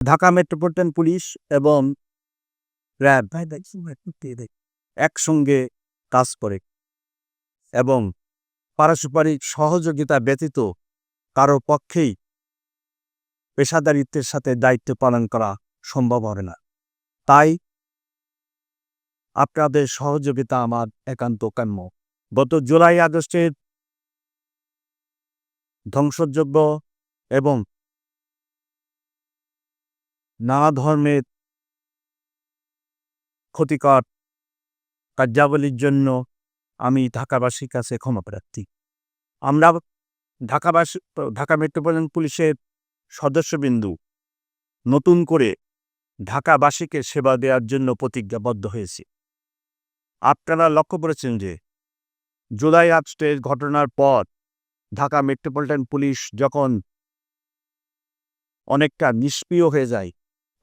Dhaka metropolitan police এবং RAB একসঙ্গে কাজ করে এবং পারস্পরিক সহযোগিতা ব্যতীত কারও পক্ষেই পেশাদারিত্বের সাথে দায়িত্ব পালন করা সম্ভব হবে না। তাই আপনাদের সহযোগিতা আমার একান্ত কাম্য। গত জুলাই আগস্টের ধ্বংসযোগ্য এবং নানা ধর্মের ক্ষতিকর কার্যাবলীর জন্য আমি ঢাকাবাসীর কাছে ক্ষমা প্রার্থী। আমরা ঢাকাবাসী, ঢাকা মেট্রোপলিটন পুলিশের সদস্যবিন্দু নতুন করে ঢাকাবাসীকে সেবা দেওয়ার জন্য প্রতিজ্ঞাবদ্ধ হয়েছি। আপনারা লক্ষ্য করেছেন যে জুলাই আগস্টের ঘটনার পর ঢাকা মেট্রোপলিটন পুলিশ যখন অনেকটা নিষ্ক্রিয় হয়ে যায়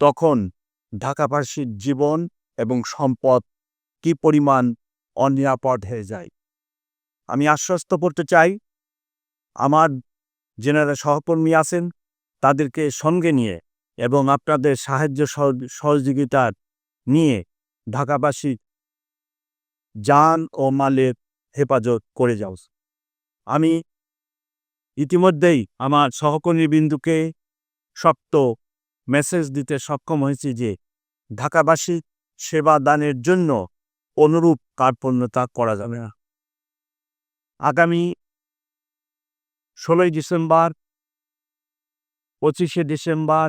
তখন ঢাকাবাসীর জীবন এবং সম্পদ কি পরিমাণ অনিরাপদ হয়ে যায়? আমি আশ্বস্ত করতে চাই, আমার যেনারা সহকর্মী আছেন, তাদেরকে সঙ্গে নিয়ে এবং আপনাদের সাহায্য সহযোগিতার নিয়ে ঢাকাবাসী যান ও মালের হেফাজত করে যাও। আমি ইতিমধ্যেই আমার সহকর্মী বিন্দুকে শক্ত মেসেজ দিতে সক্ষম হয়েছি যে, ঢাকাবাসী সেবা দানের জন্য অনুরূপ কার্পণ্যতা করা যাবে না। আগামী ষোলোই ডিসেম্বর, পঁচিশে ডিসেম্বর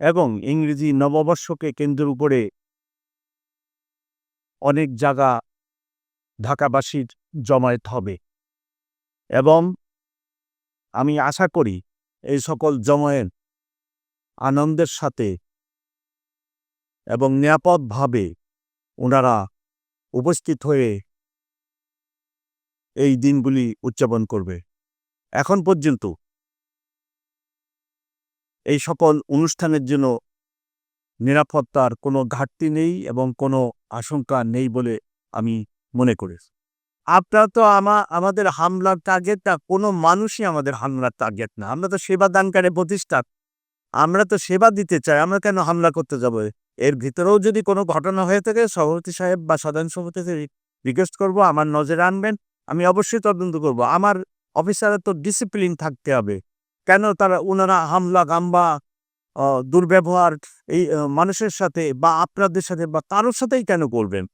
এবং ইংরেজি নববর্ষকে কেন্দ্র করে অনেক জায়গা ঢাকাবাসীর জমায়েত হবে। এবং আমি আশা করি এই সকল জমায়েত আনন্দের সাথে এবং নিরাপদভাবে ওনারা উপস্থিত হয়ে এই দিনগুলি উদযাপন করবে। এখন পর্যন্ত এই সকল অনুষ্ঠানের জন্য নিরাপত্তার কোনো ঘাটতি নেই এবং কোনো আশঙ্কা নেই বলে আমি মনে করি। আপনার তো আমা, আমাদের হামলার টার্গেট না কোনো মানুষই আমাদের হামলার টার্গেট না। আমরা তো সেবা দানকারী প্রতিষ্ঠান আমরা তো সেবা দিতে চাই, আমরা কেন হামলা করতে যাব? এর ভিতরেও যদি কোনো ঘটনা হয়ে থাকে, সভাপতি সাহেব বা সাধারণ সভাপতিকে রিকোয়েস্ট করব, আমার নজরে আনবেন, আমি অবশ্যই তদন্ত করব। আমার অফিসারের তো ডিসিপ্লিন থাকতে হবে। কেন তারা ওনারা হামলা, গাম্বা দুর্ব্যবহার, এই মানুষের সাথে বা আপনাদের সাথে বা কারোর সাথেই কেন করবেন?